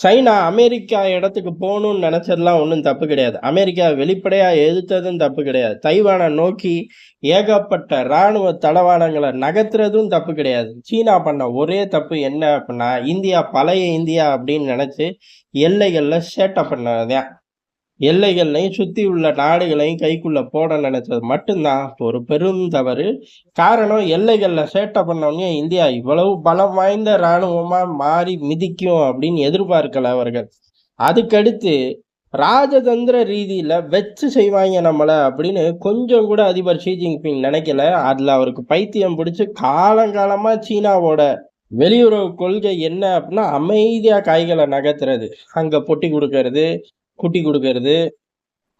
China America இடத்துக்கு போகணும்னு நினச்சதுலாம் ஒன்றும் தப்பு கிடையாது. அமெரிக்கா வெளிப்படையாக எதிர்த்ததும் தப்பு கிடையாது. தைவானை நோக்கி ஏகப்பட்ட இராணுவ தளவாடங்களை நகர்த்துறதும் தப்பு கிடையாது. சீனா பண்ண ஒரே தப்பு என்ன அப்படின்னா இந்தியா பழைய இந்தியா அப்படின்னு நினச்சி எல்லைகளில் சேட்டை பண்ணதான் எல்லைகளையும் சுற்றி உள்ள நாடுகளையும் கைக்குள்ள போட நினைச்சது மட்டும்தான். ஒரு பெரும் தவறு. காரணம் எல்லைகளில் சேட்டை பண்ணவங்க இந்தியா இவ்வளவு பலம் வாய்ந்த இராணுவமாக மாறி மிதிக்கும் அப்படின்னு எதிர்பார்க்கல அவர்கள். அதுக்கடுத்து ராஜதந்திர ரீதியில் வச்சு செய்வாங்க நம்மளை அப்படின்னு கொஞ்சம் கூட அதிபர் ஷி ஜின்பிங் நினைக்கல. அதில் அவருக்கு பைத்தியம் பிடிச்சி காலங்காலமாக சீனாவோட வெளியுறவு கொள்கை என்ன அப்படின்னா அமைதியாக காய்களை நகர்த்துறது. அங்கே பொட்டி கொடுக்கறது. குட்டி கொடுக்கறது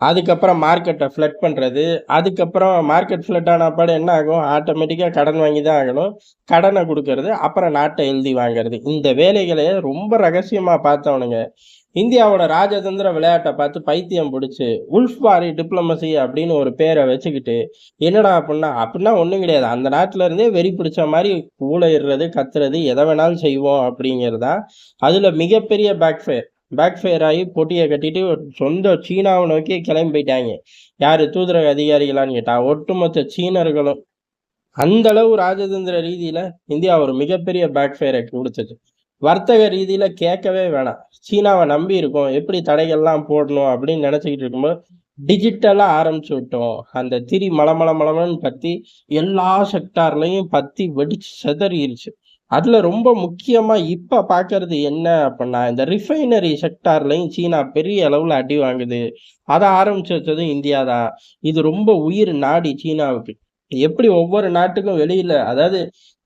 அதுக்கப்புறம் மார்க்கெட்டை ஃப்ளட் பண்ணுறது அதுக்கப்புறம் மார்க்கெட் ஃப்ளட் ஆனப்பாடு என்ன ஆகும்? ஆட்டோமேட்டிக்காக கடன் வாங்கி தான் ஆகணும். கடனை கொடுக்கறது அப்புறம் நாட்டை எழுதி வாங்குறது. இந்த வேலைகளை ரொம்ப ரகசியமாக பார்த்தவனுங்க. இந்தியாவோட ராஜதந்திர விளையாட்டை பார்த்து பைத்தியம் பிடிச்சி உல்ஃபாரி டிப்ளமசி அப்படின்னு ஒரு பேரை வச்சுக்கிட்டு என்னடா அப்படின்னா அப்படின்னா ஒன்றும் கிடையாது. அந்த நாட்டில இருந்தே வெறி பிடிச்ச மாதிரி ஊழையிடுறது கத்துறது எதை வேணாலும் செய்வோம் அப்படிங்கிறதா அதில் மிகப்பெரிய பேக்ஃபயர் பேக் ஃபயர் ஆகி பொட்டியை கட்டிட்டு சொந்த சீனாவை நோக்கி கிளம்பி போயிட்டாங்க. யார்? தூதரக அதிகாரிகளான்னு கேட்டால் ஒட்டுமொத்த சீனர்களும் அந்த அளவு ராஜதந்திர ரீதியில் இந்தியா ஒரு மிகப்பெரிய பேக் ஃபயரை கொடுத்துச்சு வர்த்தக ரீதியில கேட்கவே வேணாம். சீனாவை நம்பி இருக்கோம். எப்படி தடைகள்லாம் போடணும் அப்படின்னு நினச்சிக்கிட்டு இருக்கும்போது டிஜிட்டலாக ஆரம்பிச்சு விட்டோம். அந்த திரி மலமள மலமலன்னு பத்தி எல்லா செக்டார்லையும் பற்றி வெடிச்சு செதறிடுச்சு அதில் ரொம்ப முக்கியமாக இப்போ பார்க்கறது என்ன அப்படின்னா இந்த ரிஃபைனரி செக்டார்லையும் சீனா பெரிய அளவில் அடி வாங்குது. அதை ஆரம்பிச்சு வச்சதும் இந்தியா தான். இது ரொம்ப உயிர் நாடி சீனாவுக்கு. எப்படி ஒவ்வொரு நாட்டுக்கும் வெளியில் அதாவது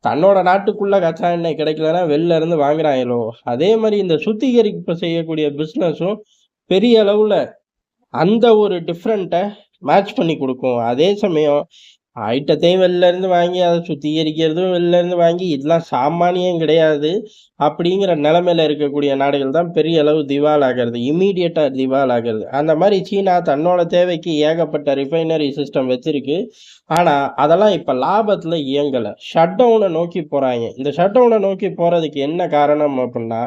தன்னோட நாட்டுக்குள்ள கச்சா எண்ணெய் கிடைக்கலன்னா வெளில இருந்து வாங்குறாங்களோ? அதே மாதிரி இந்த சுத்திகரிப்பு செய்யக்கூடிய பிஸ்னஸும் பெரிய அளவில் அந்த ஒரு டிஃப்ரெண்ட்டை மேட்ச் பண்ணி கொடுக்கும். அதே சமயம் ஐட்டத்தையும் வெளில இருந்து வாங்கி அதை சுத்திகரிக்கிறதும் வெளில இருந்து வாங்கி இதெல்லாம் சாமானியம் கிடையாது அப்படிங்கிற நிலமையில இருக்கக்கூடிய நாடுகள் தான் பெரிய அளவு திவால் ஆகிறது இம்மீடியட்டா திவால் ஆகிறது அந்த மாதிரி சீனா தன்னோட தேவைக்கு ஏகப்பட்ட ரிஃபைனரி சிஸ்டம் வச்சிருக்கு. ஆனா அதெல்லாம் இப்ப லாபத்துல இயங்கலை. ஷட் டவுனை நோக்கி போறாங்க. இந்த ஷட் டவுனை நோக்கி போறதுக்கு என்ன காரணம் அப்படின்னா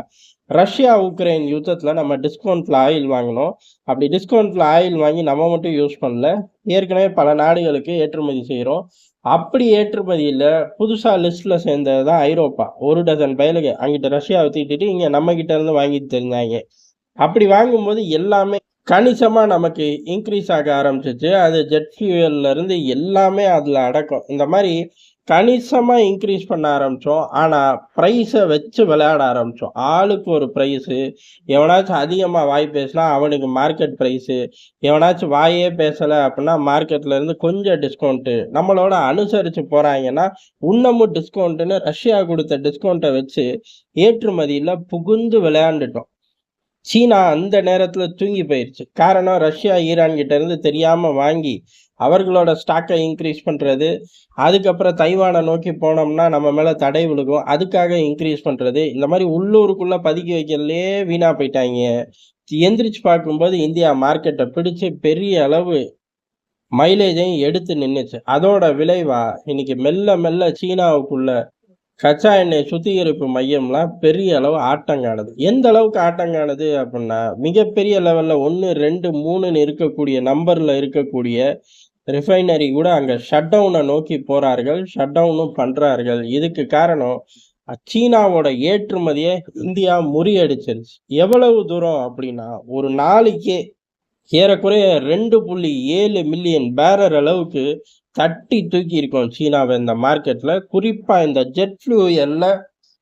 ரஷ்யா உக்ரைன் யுத்தத்தில் நம்ம டிஸ்கவுண்ட்ல ஆயில் வாங்கினோம். அப்படி டிஸ்கவுண்ட்ல ஆயில் வாங்கி நம்ம மட்டும் யூஸ் பண்ணல. ஏற்கனவே பல நாடுகளுக்கு ஏற்றுமதி செய்கிறோம் அப்படி ஏற்றுமதியில் புதுசாக லிஸ்ட்டில் சேர்ந்தது தான் ஐரோப்பா. ஒரு டசன் பயலுக்கு அங்கிட்ட ரஷ்யாவை தீட்டிட்டு இங்கே நம்ம இருந்து வாங்கிட்டு தெரிஞ்சாங்க அப்படி வாங்கும்போது எல்லாமே கணிசமாக நமக்கு இன்க்ரீஸ் ஆக ஆரம்பிச்சிச்சு. அது ஜெட் ஃபியூவல்லேருந்து எல்லாமே அதில் அடக்கம். இந்த மாதிரி கணிசமாக இன்க்ரீஸ் பண்ண ஆரம்பித்தோம் ஆனால் ப்ரைஸை வச்சு விளையாட ஆரம்பித்தோம் ஆளுக்கு ஒரு ப்ரைஸு எவனாச்சும் அதிகமாக வாய் பேசினா அவனுக்கு மார்க்கெட் ப்ரைஸு எவனாச்சும் வாயே பேசலை அப்படின்னா மார்க்கெட்லேருந்து கொஞ்சம் டிஸ்கவுண்ட்டு நம்மளோட அனுசரித்து போகிறாங்கன்னா இன்னமும் டிஸ்கவுண்ட்டுன்னு ரஷ்யா கொடுத்த டிஸ்கவுண்ட்டை வச்சு ஏற்றுமதியில் புகுந்து விளையாண்டுட்டோம். சீனா அந்த நேரத்தில் தூங்கி போயிடுச்சு காரணம் ரஷ்யா ஈரான் கிட்டேருந்து தெரியாமல் வாங்கி அவர்களோட ஸ்டாக்கை இன்க்ரீஸ் பண்ணுறது அதுக்கப்புறம் தைவானை நோக்கி போனோம்னா நம்ம மேலே தடை விழுகும். அதுக்காக இன்க்ரீஸ் பண்ணுறது இந்த மாதிரி உள்ளூருக்குள்ளே பதுக்கி வைக்கிறதுலே வீணாக போயிட்டாங்க. எந்திரிச்சு பார்க்கும்போது இந்தியா மார்க்கெட்டை பிடிச்சு பெரிய அளவு மைலேஜையும் எடுத்து நின்றுச்சு அதோட விளைவாக இன்னைக்கு மெல்ல மெல்ல சீனாவுக்குள்ள கச்சா எண்ணெய் சுத்திகரிப்பு மையம்லாம் பெரிய அளவு ஆட்டங்கானது. எந்த அளவுக்கு ஆட்டங்கானது அப்படின்னா மிகப்பெரிய லெவலில் ஒன்று ரெண்டு மூணுன்னு இருக்கக்கூடிய நம்பரில் இருக்கக்கூடிய ரிஃபைனரி கூட அங்கே ஷட் டவுனை நோக்கி போகிறார்கள் ஷட் டவுனும் பண்ணுறார்கள் இதுக்கு காரணம் சீனாவோட ஏற்றுமதியை இந்தியா முறியடிச்சிருச்சு. எவ்வளவு தூரம் அப்படின்னா ஒரு நாளைக்கே ஏறக்குறைய ரெண்டு புள்ளி ஏழு மில்லியன் பேரர் அளவுக்கு தட்டி தூக்கி இருக்கோம் சீனாவை இந்த மார்க்கெட்டில் குறிப்பாக இந்த ஜெட் ஃபியூயல்ல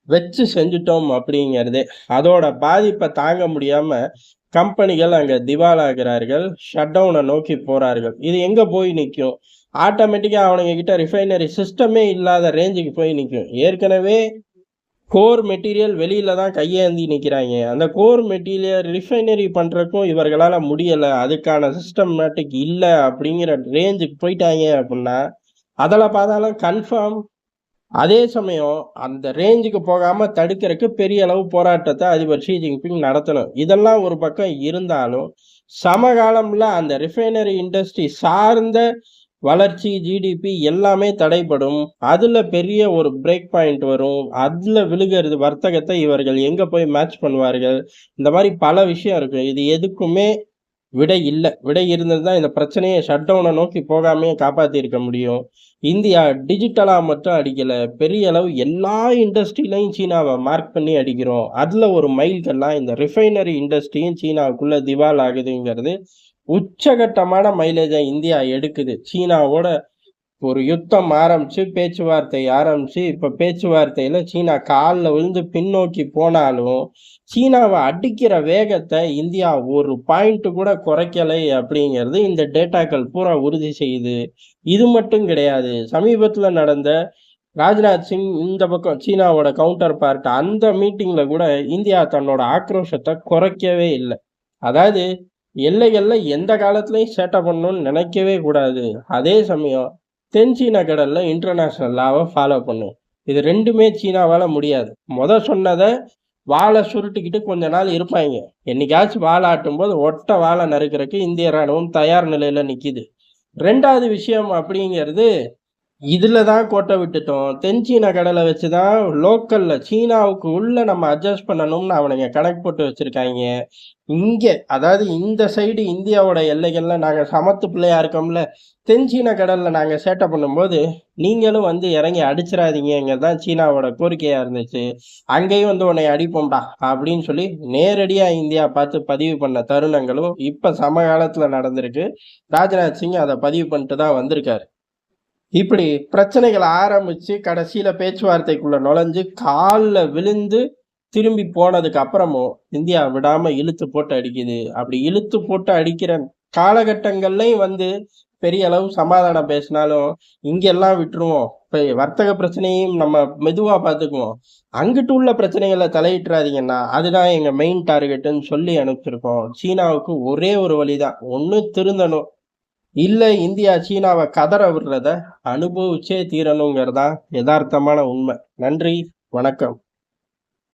வச்சு செஞ்சுட்டோம் அப்படிங்கிறது. அதோட பாதிப்பை தாங்க முடியாமல் கம்பெனிகள் அங்கே திவாலாகிறார்கள். ஷட் டவுனை நோக்கி போகிறார்கள் இது எங்கே போய் நிற்கும் ஆட்டோமேட்டிக்காக அவனுங்க கிட்ட ரிஃபைனரி சிஸ்டமே இல்லாத ரேஞ்சுக்கு போய் நிற்கும் ஏற்கனவே கோர் மெட்டீரியல் வெளியில தான் கையேந்தி நிற்கிறாங்க அந்த கோர் மெட்டீரியல் ரிஃபைனரி பண்ணுறக்கும் இவர்களால் முடியலை. அதுக்கான சிஸ்டமேட்டிக் இல்லை அப்படிங்கிற ரேஞ்சுக்கு போயிட்டாங்க அப்படின்னா அதில் பார்த்தாலும் கன்ஃபார்ம் அதே சமயம் அந்த ரேஞ்சுக்கு போகாமல் தடுக்கிறதுக்கு பெரிய அளவு போராட்டத்தை அதிபர் ஷி ஜின்பிங் நடத்தணும். இதெல்லாம் ஒரு பக்கம் இருந்தாலும் சமகாலம்ல அந்த ரிஃபைனரி இண்டஸ்ட்ரி சார்ந்த வளர்ச்சி ஜிடிபி எல்லாமே தடைப்படும் அதுல பெரிய ஒரு பிரேக் பாயிண்ட் வரும். அதுல விழுகிறது வர்த்தகத்தை இவர்கள் எங்க போய் மேட்ச் பண்ணுவார்கள்? இந்த மாதிரி பல விஷயம் இருக்கு. இது எதுக்குமே விடை இல்லை. விடை இருந்திருந்தா இந்த பிரச்சனையை ஷட் டவுனை நோக்கி போகாமே காப்பாற்றியிருக்க முடியும். இந்தியா டிஜிட்டலாக மட்டும் அடிக்கலை. பெரிய அளவு எல்லா இண்டஸ்ட்ரியிலையும் சீனாவை மார்க் பண்ணி அடிக்கிறோம். அதில் ஒரு மைல்கெல்லாம் இந்த ரிஃபைனரி இண்டஸ்ட்ரியும் சீனாவுக்குள்ளே திவால் ஆகுதுங்கிறது உச்சகட்டமான மைலேஜை இந்தியா எடுக்குது. சீனாவோட ஒரு யுத்தம் ஆரம்பிச்சு பேச்சுவார்த்தை ஆரம்பிச்சு இப்ப பேச்சுவார்த்தையில சீனா காலில் விழுந்து பின்னோக்கி போனாலும் சீனாவை அடிக்கிற வேகத்தை இந்தியா ஒரு பாயிண்ட் கூட குறைக்கலை அப்படிங்கிறது இந்த டேட்டாக்கள் பூரா உறுதி செய்யுது. இது மட்டும் கிடையாது. சமீபத்துல நடந்த ராஜ்நாத் சிங் இந்த பக்கம் சீனாவோட கவுண்டர் பார்ட் அந்த மீட்டிங்ல கூட இந்தியா தன்னோட ஆக்ரோஷத்தை குறைக்கவே இல்லை. அதாவது எல்லைகள்ல எந்த காலத்துலையும் சேட்டை பண்ணணும்னு நினைக்கவே கூடாது. அதே சமயம் தென் சீன கடலில் இன்டர்நேஷ்னல் லாவை ஃபாலோ பண்ணும் இது ரெண்டுமே சீனாவால் முடியாது. முத சொன்னதை வாழை சுருட்டிக்கிட்டு கொஞ்ச நாள் இருப்பாங்க. என்னைக்காச்சும் வாழை ஆட்டும் போது ஒட்ட வாழை நறுக்கிறதுக்கு இந்திய ராணுவம் தயார் நிலையில் நிற்கிது ரெண்டாவது விஷயம் அப்படிங்கிறது இதில் தான் கோட்டை விட்டுட்டோம். தென் சீன கடலை வச்சு தான் லோக்கலில் சீனாவுக்கு உள்ளே நம்ம அட்ஜஸ்ட் பண்ணணும்னு அவனுங்க கணக்கு போட்டு வச்சுருக்காங்க. இங்கே அதாவது இந்த சைடு இந்தியாவோட எல்லைகளில் நாங்கள் சமத்து பிள்ளையாக இருக்கோம்ல தென் கடலில் நாங்கள் சேட்டை பண்ணும்போது நீங்களும் வந்து இறங்கி அடிச்சிடாதீங்க தான் சீனாவோட கோரிக்கையாக இருந்துச்சு. அங்கேயும் வந்து உன்னை அடிப்போம்டா அப்படின்னு சொல்லி நேரடியாக இந்தியா பார்த்து பதிவு பண்ண தருணங்களும் இப்போ சமகாலத்தில் நடந்திருக்கு. ராஜ்நாத் சிங் அதை பதிவு பண்ணிட்டு தான் வந்திருக்காரு. இப்படி பிரச்சனைகள் ஆரம்பிச்சு கடைசியில பேச்சுவார்த்தைக்குள்ள நுழைஞ்சு காலில் விழுந்து திரும்பி போனதுக்கு அப்புறமும் இந்தியா விடாம இழுத்து போட்டு அடிக்குது. அப்படி இழுத்து போட்டு அடிக்கிற காலகட்டங்கள்லையும் வந்து பெரிய அளவு சமாதானம் பேசினாலும் இங்கெல்லாம் விட்டுருவோம். இப்போ வர்த்தக பிரச்சனையும் நம்ம மெதுவாக பார்த்துக்குவோம். அங்கிட்டு உள்ள பிரச்சனைகளை தலையிட்டுறாதீங்கன்னா அதுதான் எங்கள் மெயின் டார்கெட்டுன்னு சொல்லி அனுப்பிச்சிருக்கோம். சீனாவுக்கு ஒரே ஒரு வழி தான் ஒன்று திருந்தணும். இல்லை இந்தியா சீனாவை கதற விடுறத அனுபவிச்சே தீரணுங்கிறதா யதார்த்தமான உண்மை. நன்றி வணக்கம்.